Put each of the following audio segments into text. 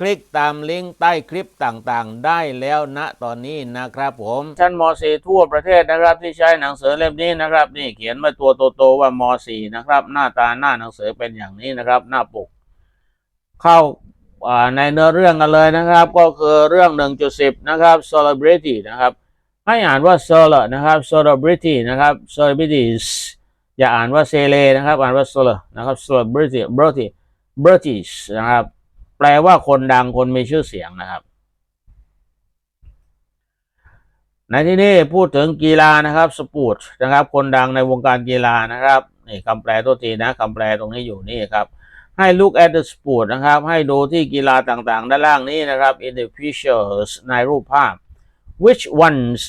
คลิกตามลิงก์ใต้คลิปต่างๆ ได้แล้วณตอนนี้นะครับผมชั้นม .4 ทั่วประเทศนะครับที่ใช้หนังสือเล่มนี้นะครับนี่เขียนมาตัวโตๆว่าม .4 นะครับหน้าตาหน้าหนังสือเป็นอย่างนี้นะครับ หน้าปก เข้าในเนื้อเรื่องกันเลยนะครับ ก็คือเรื่อง 1.10 นะครับ celebrity นะครับ ให้อ่านว่า solar นะครับ celebrity นะครับ celebrities อย่าอ่านว่า cele นะครับ อ่านว่า solar นะครับ celebrity brity british นะครับ แปลว่าคนดังคนมีชื่อเสียงนะครับ ในที่นี้พูดถึงกีฬานะครับสปอร์ตนะครับ คนดังในวงการกีฬานะครับนี่คำแปลตัวทีนะคำแปลตรงนี้อยู่นี่ครับให้ look at the sport นะครับ ให้ดูที่กีฬาต่างๆ ด้านล่างนี้นะครับ in the pictures ในรูปภาพ which ones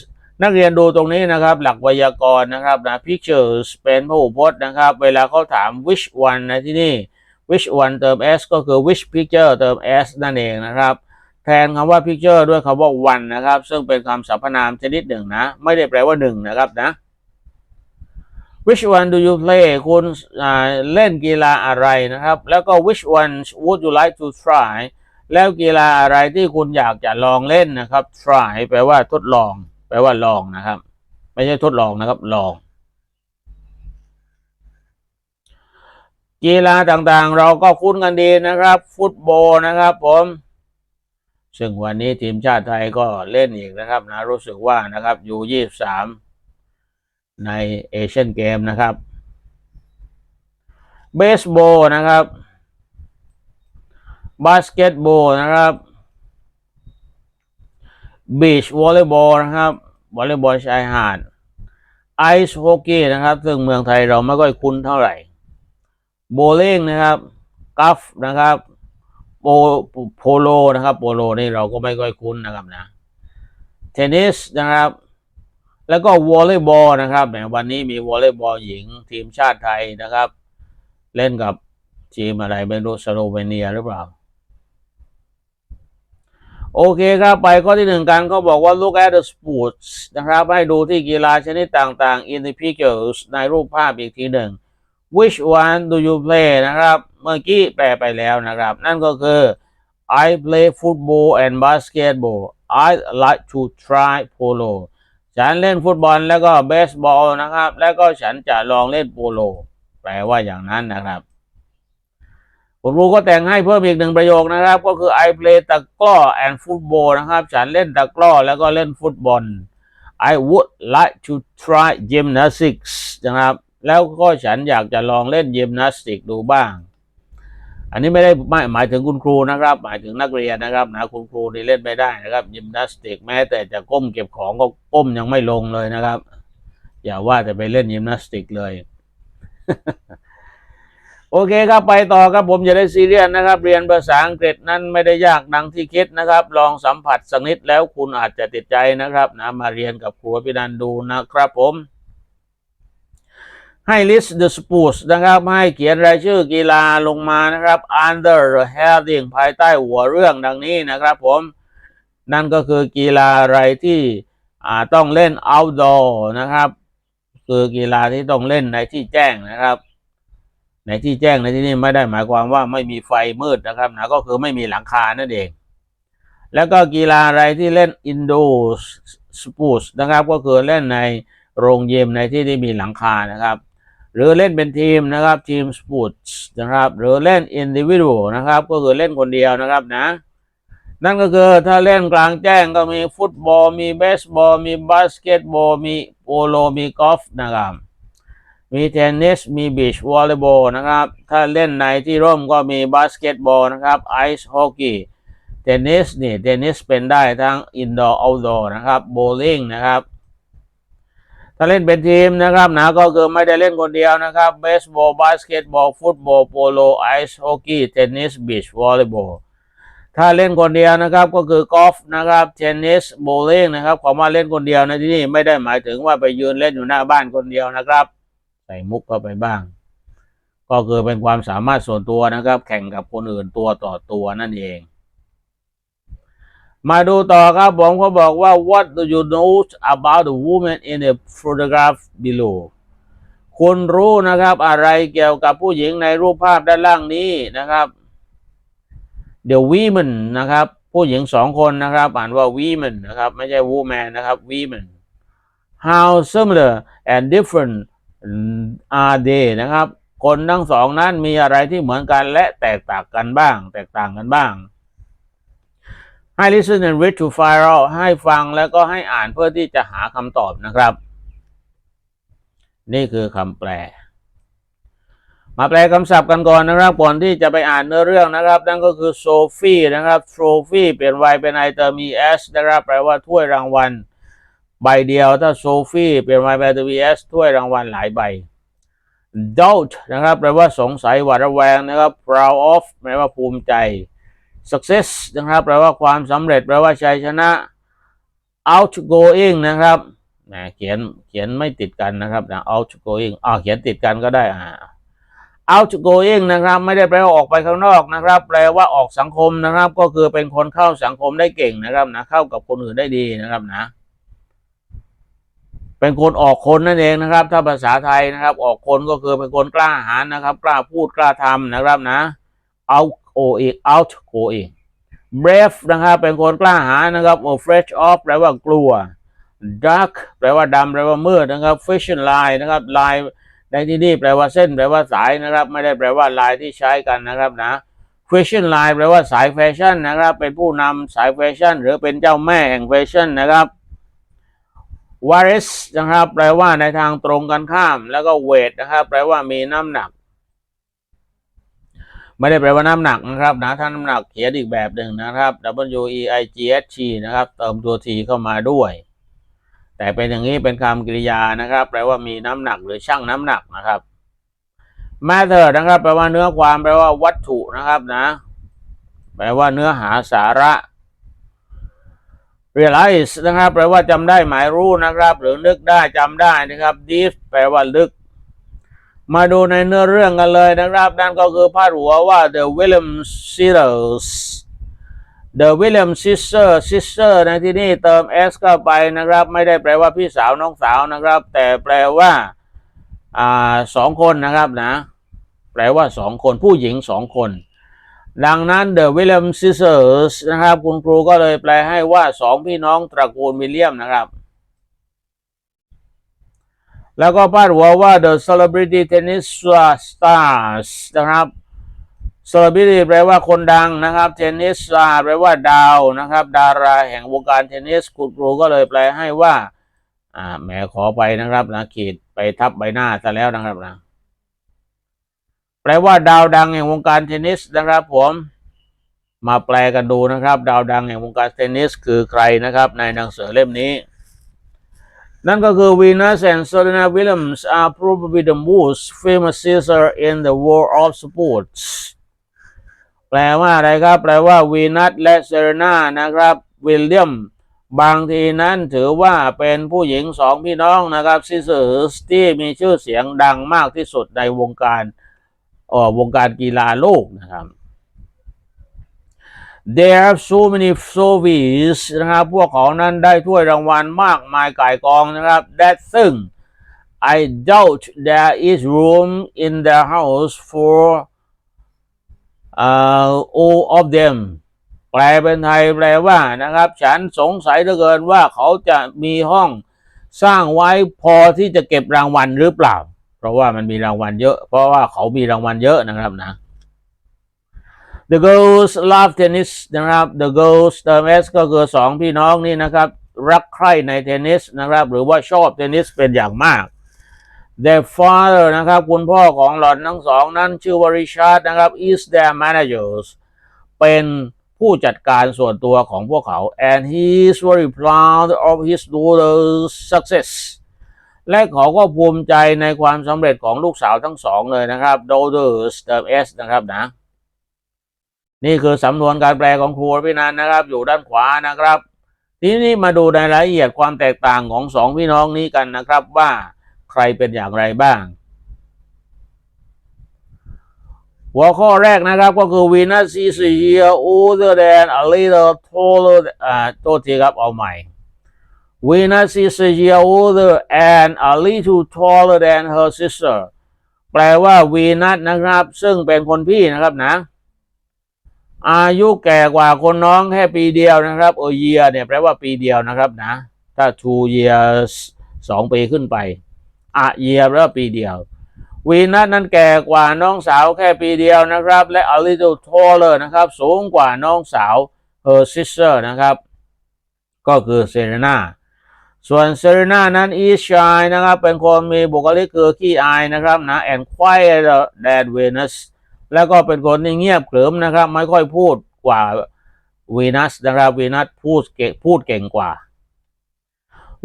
นักเรียนดูตรงนี้นะครับ หลักไวยากรณ์นะครับนะ pictures เป็นพหูพจน์นะครับ เวลาเขาถาม which one ในที่นี่ which one เติม s ก็คือ which picture เติม s นั่นเองนะครับ แทนคำว่า picture ด้วยคำว่า one นะครับ ซึ่งเป็นคำสรรพนามชนิดหนึ่งนะ ไม่ได้แปลว่าหนึ่งนะครับนะ which one do you play คุณเล่นกีฬาอะไรนะครับ แล้วก็ which one would you like to try แล้วกีฬาอะไรที่คุณอยากจะลองเล่นนะครับ try แปลว่าทดลอง แปลว่าลองนะครับ ไม่ใช่ทดลองนะครับ ลอง กีฬาต่างๆ เราก็คุ้นกันดีนะครับ ฟุตบอลนะครับ ผม ซึ่งวันนี้ทีมชาติไทยก็เล่นอีกนะครับนะรู้สึกว่านะครับอยู่ยี่สามในเอเชียนเกมนะครับเบสบอลนะครับบาสเกตบอลนะครับบีชวอลเลย์บอลนะครับวอลเลย์บอลชายหาดไอซ์ฮอกกี้นะครับ ซึ่งเมืองไทยเราไม่ค่อยคุ้นเท่าไหร่ โบลิ่งนะครับกัฟนะครับโปโพโลนะครับโปโลนี่เราก็ไม่ค่อยคุ้นนะครับนะเทนนิสนะครับ แล้วก็วอลเลย์บอลนะครับแหมวันนี้มีวอลเลย์บอลหญิงทีมชาติไทยนะครับ เล่นกับทีมอะไรไม่รู้สโลเวเนียหรือเปล่า โอเคครับ ไปข้อที่หนึ่งกันเขาบอกว่า look at the sports นะครับ ให้ดูที่กีฬาชนิดต่างๆ in the pictures ในรูปภาพอีกทีหนึ่ง which one do you play นะครับ เมื่อกี้แปลไปแล้วนะครับ นั่นก็คือ I play football and basketball I like to try polo ฉันเล่นฟุตบอลแล้วก็เบสบอลนะครับ แล้วก็ฉันจะลองเล่นโปโล แปลว่าอย่างนั้นนะครับคุณครูก็แต่งให้เพิ่มอีกหนึ่งประโยคนะครับ ก็คือ I play ตะกร้อ and football นะครับ ฉันเล่นตะกร้อแล้วก็เล่นฟุตบอล I would like to try gymnastics นะครับ แล้วก็ฉันอยากจะลองเล่นยิมนาสติกดูบ้าง อันนี้ไม่ได้ไม่หมายถึงคุณครูนะครับ หมายถึงนักเรียนนะครับนะคุณครูนี่เล่นไม่ได้นะครับ ยิมนาสติกแม้แต่จะก้มเก็บของก็ก้มยังไม่ลงเลยนะครับ อย่าว่าแต่ไปเล่นยิมนาสติกเลย โอเคครับไปต่อครับผมอย่าได้ซีเรียสนะครับ เรียนภาษาอังกฤษนั้นไม่ได้ยากดังที่คิดนะครับ ลองสัมผัสสักนิดแล้วคุณอาจจะติดใจนะครับนะมาเรียนกับครูพินันดูนะครับผม ให้ list the sports นะครับให้เขียนรายชื่อกีฬาลงมานะครับ under the heading ภายใต้หัวเรื่องดังนี้นะครับผม นั่นก็คือกีฬาอะไรที่ต้องเล่น outdoor นะครับ คือกีฬาที่ต้องเล่นในที่แจ้งนะครับในที่แจ้งในที่นี้ไม่ได้หมายความว่าไม่มีไฟมืดนะครับนะก็คือไม่มีหลังคานั่นเอง แล้วก็กีฬาอะไรที่เล่น indoor sports นะครับ ก็คือเล่นในโรงยิมในที่ที่มีหลังคานะครับ หรือเล่นเป็นทีมนะครับทีมสปอร์ตนะครับหรือเล่นอินดิวิ a l นะครับ ก็คือเล่นคนเดียวนะครับนะ นั่นก็คือถ้าเล่นกลางแจ้งก็มีฟุตบอล มีเบสบอล มีบาสเกตบอล มีโปโล มีกอล์ฟนะครับ มีเทนนิส มีบีชวอลเลย์บอลนะครับ ถ้าเล่นในที่ร่มก็มีบาสเกตบอลนะครับไอซ์ฮอกกี้เทนนิสนี่เทนนิสเป็นได้ทั้งอินดอร์เอาท์ดอร์นะครับโบลิ่งนะครับ ถ้าเล่นเป็นทีมนะครับนะก็คือไม่ได้เล่นคนเดียวนะครับเบสบอลบาสเกตบอลฟุตบอลโปโลไอซ์ฮอกกี้เทนนิสบีชวอลเลย์บอลถ้าเล่นคนเดียวนะครับก็คือกอล์ฟนะครับเทนนิสโบลิ่งนะครับขอมาเล่นคนเดียวในที่นี่ไม่ได้หมายถึงว่าไปยืนเล่นอยู่หน้าบ้านคนเดียวนะครับ ใส่มุกเข้าไปบ้าง ก็คือเป็นความสามารถส่วนตัวนะครับ แข่งกับคนอื่นตัวต่อตัวนั่นเอง มาดูต่อครับผมเขาบอกว่า what do you know about the woman in the photograph below คุณรู้นะครับ อะไรเกี่ยวกับผู้หญิงในรูปภาพด้านล่างนี้นะครับ the women นะครับ ผู้หญิงสองคนนะครับอ่านว่า women นะครับ ไม่ใช่ woman นะครับ women how similar and different are they นะครับ คนทั้งสองนั้นมีอะไรที่เหมือนกันและแตกต่างกันบ้าง แตกต่างกันบ้าง ให้ listen and read to find out ให้ฟังแล้วก็ให้อ่านเพื่อที่จะหาคำตอบนะครับ นี่คือคำแปล มาแปลคำศัพท์กันก่อนนะครับ ก่อนที่จะไปอ่านเนื้อเรื่องนะครับ นั่นก็คือโซฟีนะครับโทรฟีเปลี่ยน y เป็น i เติม es นะครับแปลว่าถ้วยรางวัล ใบเดียวถ้าโซฟีเปลี่ยน y เป็น i เติม es ถ้วยรางวัลหลายใบ doubt นะครับแปลว่าสงสัยหวาดระแวงนะครับ proud of แปลว่าภูมิใจ success นะครับแปลว่าความสำเร็จแปลว่าชัยชนะ outgoing นะครับแหมเขียนเขียนไม่ติดกันนะครับนะ outgoing อ่าเขียนติดกันก็ได้อ่า outgoing นะครับไม่ได้แปลว่าออกไปข้างนอกนะครับ แปลว่าออกสังคมนะครับ ก็คือเป็นคนเข้าสังคมได้เก่งนะครับนะเข้ากับคนอื่นได้ดีนะครับนะ เป็นคนออกคนนั่นเองนะครับ ถ้าภาษาไทยนะครับ ออกคนก็คือเป็นคนกล้าหาญนะครับ กล้าพูดกล้าทำนะครับนะ outgoing outgoing brave นะครับเป็นคนกล้าหาญนะครับ fresh off แปลว่ากลัว dark แปลว่าดำแปลว่ามืดนะครับ fashion line นะครับ line ในที่นี่แปลว่าเส้นแปลว่าสายนะครับ ไม่ได้แปลว่าลายที่ใช้กันนะครับนะ fashion line แปลว่าสายแฟชั่นนะครับ เป็นผู้นำสายแฟชั่น หรือเป็นเจ้าแม่แห่งแฟชั่นนะครับ waris นะครับ แปลว่าในทางตรงกันข้าม แล้วก็ weight นะครับ แปลว่ามีน้ำหนัก ไม่ได้แปลว่าน้ำหนักนะครับนะถ้าน้ำหนักเขียนอีกแบบหนึ่งนะครับ W E I G H T นะครับเติมตัว T เข้ามาด้วย แต่เป็นอย่างนี้เป็นคำกริยานะครับ แปลว่ามีน้ำหนักหรือชั่งน้ำหนักนะครับ matter นะครับแปลว่าเนื้อความแปลว่าวัตถุนะครับนะ แปลว่าเนื้อหาสาระ realize นะครับ แปลว่าจำได้หมายรู้นะครับ หรือนึกได้จำได้นะครับ deep แปลว่าลึก มาดูในเนื้อเรื่องกันเลยนะครับนั่นก็คือพาดหัวว่า the William Sisters the William Sister Sister ในที่นี่เติม s เข้าไปนะครับ ไม่ได้แปลว่าพี่สาวน้องสาวนะครับ แต่แปลว่าอ่าสองคนนะครับนะ แปลว่าสองคนผู้หญิงสองคน ดังนั้น The William Sisters นะครับ คุณครูก็เลยแปลให้ว่าสองพี่น้องตระกูลวิลเลียมนะครับ แล้วก็พาดหัวว่า The Celebrity Tennis Stars นะครับ Celebrity แปลว่าคนดังนะครับ Tennis Star แปลว่าดาวนะครับ ดาราแห่งวงการเทนนิสคุณครูก็เลยแปลให้ว่าอ่าแหมขอไปนะครับนะขีดไปทับใบหน้าซะแล้วนะครับนะแปลว่าดาวดังแห่งวงการเทนนิสนะครับ ผมมาแปลกันดูนะครับ ดาวดังแห่งวงการเทนนิสคือใครนะครับ ในหนังสือเล่มนี้ นั่นก็คือ Venus and Serena Williams are probably the most famous sister in the world of sports แปลว่าอะไรครับ แปลว่าวีนัสและเซเรนานะครับวิลเลียมบางทีนั้นถือว่าเป็นผู้หญิงสองพี่น้องนะครับซิสเตอร์ที่มีชื่อเสียงดังมากที่สุดในวงการออวงการกีฬาโลกนะครับ There are so many trophies นะครับ พวกเขานั้นได้ถ้วยรางวัลมากมายก่ายกองนะครับ that ซึ่ง I doubt there is room in the house for uh, all of them แปลเป็นไทยแปลว่านะครับ ฉันสงสัยเหลือเกินว่าเขาจะมีห้องสร้างไว้พอที่จะเก็บรางวัลหรือเปล่า เพราะว่ามันมีรางวัลเยอะ เพราะว่าเขามีรางวัลเยอะนะครับนะ The girls love tennis นะครับ The girls เติม s ก็คือสองพี่น้องนี่นะครับ รักใคร่ในเทนนิสนะครับ หรือว่าชอบเทนนิสเป็นอย่างมาก Their father นะครับ คุณพ่อของหล่อนทั้งสองนั้นชื่อว่าริชาร์ดนะครับ is their managers เป็นผู้จัดการส่วนตัวของพวกเขา and he is very proud of his daughter's success และเขาก็ภูมิใจในความสำเร็จของลูกสาวทั้งสองเลยนะครับ daughters เติม s นะครับนะ นี่คือสำนวนการแปลของครูพี่นันนะครับ อยู่ด้านขวานะครับ ทีนี้มาดูในรายละเอียดความแตกต่างของสองพี่น้องนี้กันนะครับว่าใครเป็นอย่างไรบ้าง หัวข้อแรกนะครับก็คือ Venus is a year older than a little taller อ่าโทษทีครับเอาใหม่ Venus is a year older and a little taller than her sister แปลว่าวีนัสนะครับ ซึ่งเป็นคนพี่นะครับนะ อายุแก่กว่าคนน้องแค่ปีเดียวนะครับเออ year เนี่ยแปลว่าปีเดียวนะครับนะ ถ้า two years สองปีขึ้นไปอะ year แปลว่าปีเดียววีนัสนั้นแก่กว่าน้องสาวแค่ปีเดียวนะครับ และ a little taller นะครับ สูงกว่าน้องสาว her sister นะครับ ก็คือเซเรนาส่วนเซเรนานั้น is shy นะครับ เป็นคนมีบุคลิกคือขี้อายนะครับนะ and quieter than Venus แล้วก็เป็นคนที่เงียบเขิมนะครับ ไม่ค่อยพูดกว่าวีนัสนะครับวีนัสพูดเก่งพูดเก่งกว่า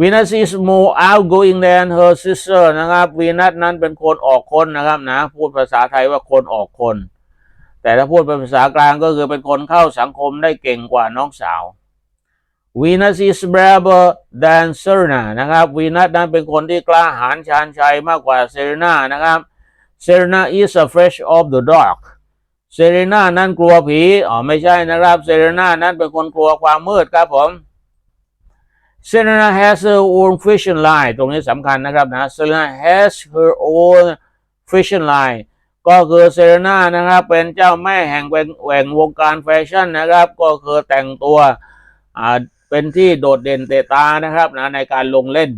Venus is more outgoing than her sister นะครับวีนัสนั้นเป็นคนออกคนนะครับนะ พูดภาษาไทยว่าคนออกคน แต่ถ้าพูดเป็นภาษากลางก็คือเป็นคนเข้าสังคมได้เก่งกว่าน้องสาว Venus is braver than Serena นะครับวีนัสนั้นเป็นคนที่กล้าหาญชาญชัยมากกว่าเซเรนานะครับ Serena is afraid of the dark เซเรนานั้นกลัวผี อ๋อไม่ใช่นะครับ เซเรนานั้นเป็นคนกลัวความมืดครับผม Serena has her own fashion line ตรงนี้สำคัญนะครับนะ Serena has her own fashion line ก็คือเซเรนานะครับเป็นเจ้าแม่แห่งแหว่งวงการแฟชั่นนะครับ ก็คือแต่งตัว อ่า เป็นที่โดดเด่นเตะตานะครับนะในการลงเล่น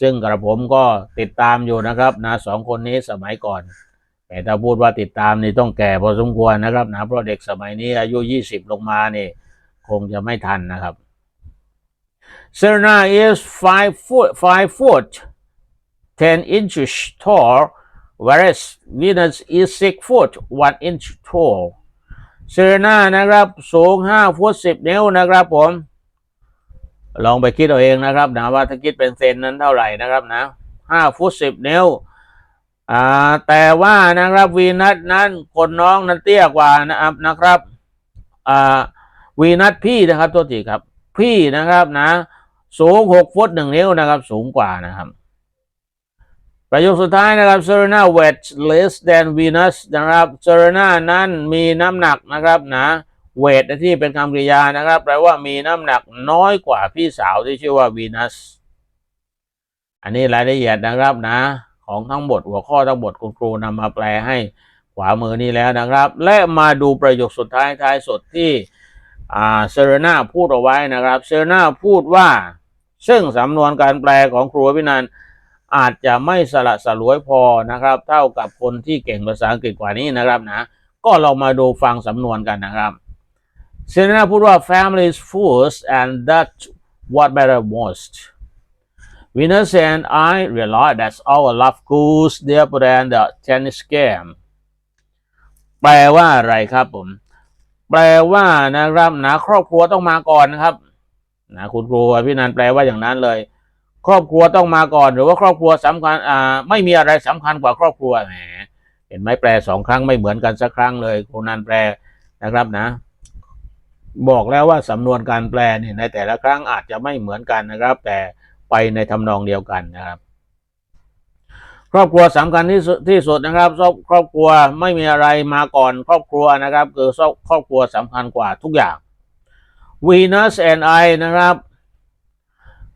ซึ่งกระผมก็ติดตามอยู่นะครับนะสองคนนี้สมัยก่อน แต่ถ้าพูดว่าติดตามนี่ต้องแก่พอสมควรนะครับนะเพราะเด็กสมัยนี้อายุ 20 ลงมานี่คงจะไม่ทันนะครับ Serena is 5 foot 5 foot 10 inches tall whereas Venus is 6 foot 1 inch tall Serena นะครับ สูง5ฟุต10 นิ้วนะครับผม ลองไปคิดเอาเองนะครับนะว่าถ้าคิดเป็นเซนนั้นเท่าไหร่นะครับนะ5ฟุต10นิ้วอ่าแต่ว่านะครับวีนัสนั้นคนน้องนั้นเตี้ยกว่านะครับนะครับอ่าวีนัสพี่นะครับตัวทีครับ พี่นะครับนะ สูงหกฟุตหนึ่งนิ้วนะครับ สูงกว่านะครับ ประโยคสุดท้ายนะครับ Serena weighs less than Venus นะครับ Serena นั้นมีน้ำหนักนะครับนะ weight ที่เป็นคำกริยานะครับ แปลว่ามีน้ำหนักน้อยกว่าพี่สาวที่ชื่อว่า Venus อันนี้รายละเอียดนะครับนะ ของทั้งหมดหัวข้อทั้งหมดคุณครูนำมาแปลให้ขวามือนี้แล้วนะครับ และมาดูประโยคสุดท้ายท้ายสุดที่เซเรนาพูดเอาไว้นะครับ เซเรนาพูดว่า ซึ่งสำนวนการแปลของครูพินันอาจจะไม่สละสลวยพอนะครับ เท่ากับคนที่เก่งภาษาอังกฤษกว่านี้นะครับนะ ก็เรามาดูฟังสำนวนกันนะครับ เซเรนาพูดว่า family is first and that's what matter most Venus and I realize that our love goes deeper than the tennis game แปลว่าอะไรครับผม แปลว่านะครับนะครอบครัวต้องมาก่อนนะครับนะคุณครูพี่นันแปลว่าอย่างนั้นเลย ครอบครัวต้องมาก่อน หรือว่าครอบครัวสำคัญอ่าไม่มีอะไรสำคัญกว่าครอบครัวแหมเห็นไหมแปลสองครั้งไม่เหมือนกันสักครั้งเลยครูนันแปลนะครับนะ บอกแล้วว่าสำนวนการแปลเนี่ยในแต่ละครั้งอาจจะไม่เหมือนกันนะครับ แต่ไปในทำนองเดียวกันนะครับ ครอบครัวสำคัญที่สุดที่สุดนะครับครอบครัวไม่มีอะไรมาก่อนครอบครัวนะครับ คือครอบครัวสำคัญกว่าทุกอย่าง Venus and I นะครับ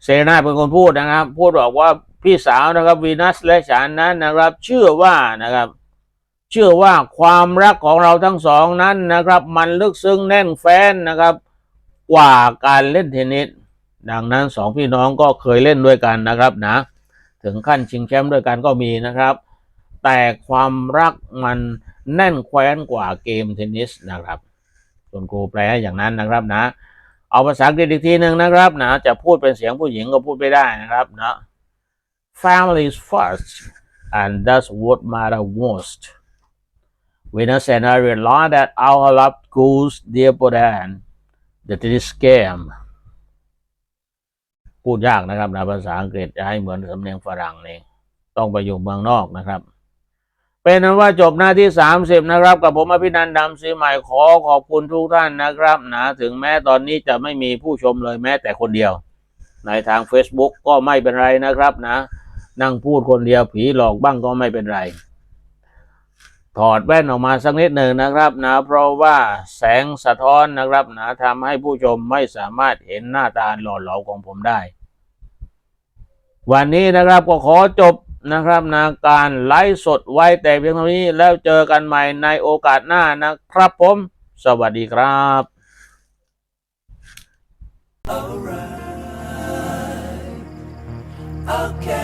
เซนาเป็นคนพูดนะครับ พูดบอกว่าพี่สาวนะครับวีนัสและฉันนั้นนะครับ เชื่อว่านะครับ เชื่อว่าความรักของเราทั้งสองนั้นนะครับ มันลึกซึ้งแน่นแฟ้นนะครับ กว่าการเล่นเทนนิสดังนั้นสองพี่น้องก็เคยเล่นด้วยกันนะครับนะ ถึงขั้นชิงแชมป์ด้วยกันก็มีนะครับ แต่ความรักมันแน่นแคว้นกว่าเกมเทนนิสนะครับคุณครูแปลอย่างนั้นนะครับนะ เอาภาษาอังกฤษอีกทีหนึ่งนะครับนะจะพูดเป็นเสียงผู้หญิงก็พูดไม่ได้นะครับนะ family is first and that's what matter most Venus and I realize that our love goes deeper than the tennis game พูดยากนะครับนะภาษาอังกฤษจะให้เหมือนสำเนียงฝรั่งนี่ต้องไปอยู่เมืองนอกนะครับ เป็นนั้นว่าจบหน้าที่ 30 นะครับ กับผมอภินันท์ดำศรีใหม่ขอขอบคุณทุกท่านนะครับนะถึงแม้ตอนนี้จะไม่มีผู้ชมเลยแม้แต่คนเดียว ในทาง Facebook ก็ไม่เป็นไรนะครับนะ นั่งพูดคนเดียวผีหลอกบ้างก็ไม่เป็นไร ถอดแว่นออกมาสักนิดหนึ่งนะครับนะเพราะว่าแสงสะท้อนนะครับนะทำให้ผู้ชมไม่สามารถเห็นหน้าตาหล่อเหลาของผมได้ วันนี้นะครับก็ขอจบนะครับนะการไลฟ์สดไว้แต่เพียงเท่านี้แล้วเจอกันใหม่ในโอกาสหน้านะครับผม สวัสดีครับ Okay, okay, okay.